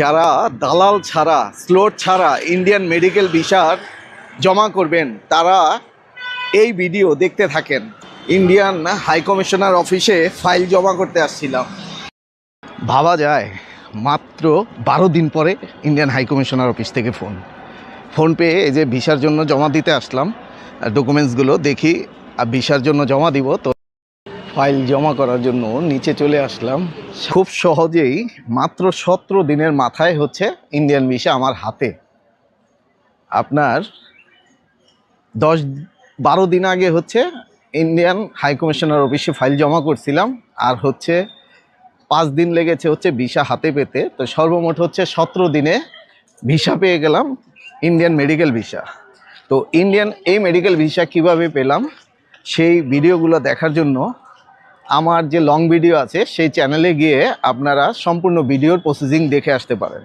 যারা দালাল ছাড়া, স্লোট ছাড়া ইন্ডিয়ান মেডিকেল ভিসার জমা করবেন, তারা এই ভিডিও দেখতে থাকেন। ইন্ডিয়ান হাই কমিশনার অফিসে ফাইল জমা করতে আসছিলাম। ভাবা যায়, মাত্র বারো দিন পরে ইন্ডিয়ান হাই কমিশনার অফিস থেকে ফোন ফোন পেয়ে এই যে ভিসার জন্য জমা দিতে আসলাম ডকুমেন্টসগুলো দেখি, আর ভিসার জন্য জমা দিব, তো ফাইল জমা করার জন্য নিচে চলে আসলাম। খুব সহজেই মাত্র সতেরো দিনের মাথায় হচ্ছে ইন্ডিয়ান ভিসা আমার হাতে। আপনার দশ বারো দিন আগে হচ্ছে ইন্ডিয়ান হাই কমিশনার অফিসে ফাইল জমা করছিলাম। আর হচ্ছে পাঁচ দিন লেগেছে হচ্ছে ভিসা হাতে পেতে। তো সর্বমোট হচ্ছে সতেরো দিনে ভিসা পেয়ে গেলাম ইন্ডিয়ান মেডিকেল ভিসা তো ইন্ডিয়ান এই মেডিকেল ভিসা কীভাবে পেলাম? সেই ভিডিওগুলো দেখার জন্য আমার যে লং ভিডিও আছে, সেই চ্যানেলে গিয়ে আপনারা সম্পূর্ণ ভিডিওর প্রসেসিং দেখে আসতে পারেন।